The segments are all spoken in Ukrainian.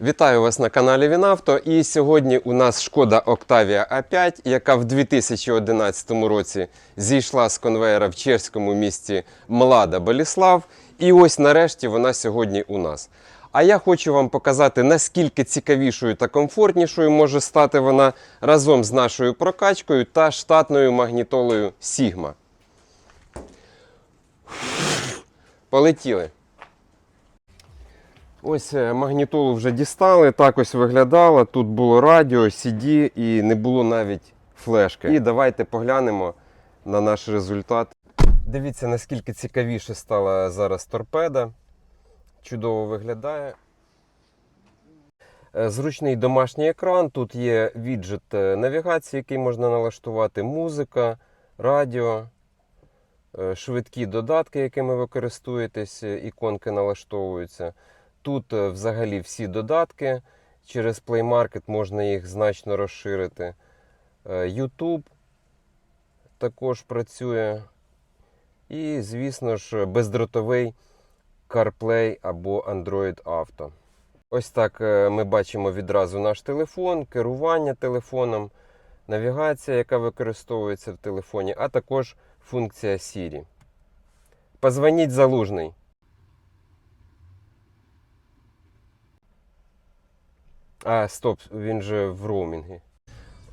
Вітаю вас на каналі Вінавто. І сьогодні у нас шкода Octavia A5, яка в 2011 році зійшла з конвейера в чеському місті Млада Боліслав. І ось нарешті вона сьогодні у нас. А я хочу вам показати, наскільки цікавішою та комфортнішою може стати вона разом з нашою прокачкою та штатною магнітолою Sigma. Полетіли. Ось е, магнітолу вже дістали, так ось виглядало. Тут було радіо, CD і не було навіть флешки. І давайте поглянемо на наш результат. Дивіться, наскільки цікавіше стала зараз торпеда. Чудово виглядає. Е, Зручний домашній екран. Тут є віджит е, навігації, який можна налаштувати, музика, радіо, швидкі додатки, якими ви користуєтесь, іконки налаштовуються. Тут е, взагалі всі додатки. Через Play Market можна їх значно розширити. Е, YouTube також працює. І, звісно ж, бездротовий CarPlay або Android Auto. Ось так е, ми бачимо відразу наш телефон, керування телефоном, навігація, яка використовується в телефоні, а також функція Siri. Позвоніть залужний. А, стоп, він же в роумінгі.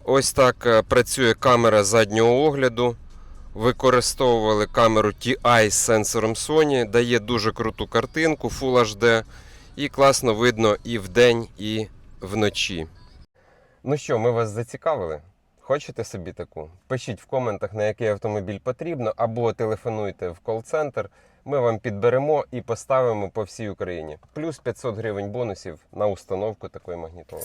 Ось так е, працює камера заднього огляду. Використовували камеру TI з сенсором Sony, дає дуже круту картинку Full HD і класно видно і вдень, і вночі. Ну що, ми вас зацікавили? Хочете собі таку? Пишіть в коментах, на який автомобіль потрібно, або телефонуйте в кол-центр. Ми вам підберемо і поставимо по всій Україні. Плюс 500 гривень бонусів на установку такої магнітоли.